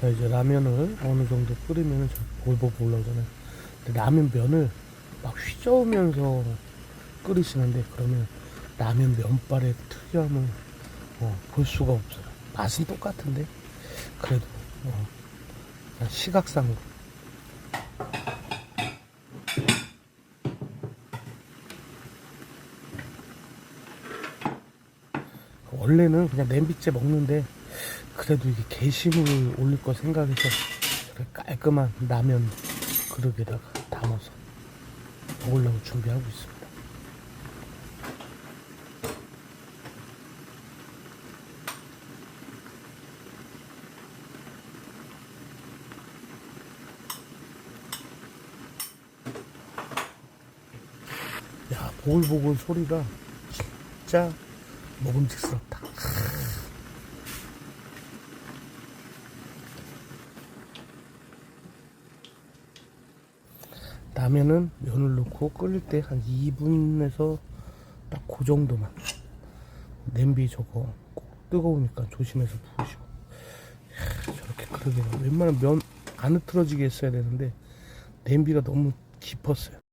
자 이제 라면을 어느 정도 끓이면 저 보글보글 올라오잖아요. 라면 면을 막 휘저으면서 끓이시는데 그러면 라면 면발의 특이함을 어, 볼 수가 없어요. 맛은 똑같은데 그래도 어, 시각상으로 원래는 그냥 냄비째 먹는데 그래도 이게 게시물을 올릴 거 생각해서 깔끔한 라면 그릇에다가 담아서 먹으려고 준비하고 있습니다. 야, 보글보글 소리가 진짜 먹음직스럽다. 라면은 면을 넣고 끓일 때 한 2분에서 딱 그 정도만. 냄비 저거 꼭 뜨거우니까 조심해서 부으시고. 이야, 저렇게 그러게 웬만하면 면 안 흐트러지게 했어야 되는데 냄비가 너무 깊었어요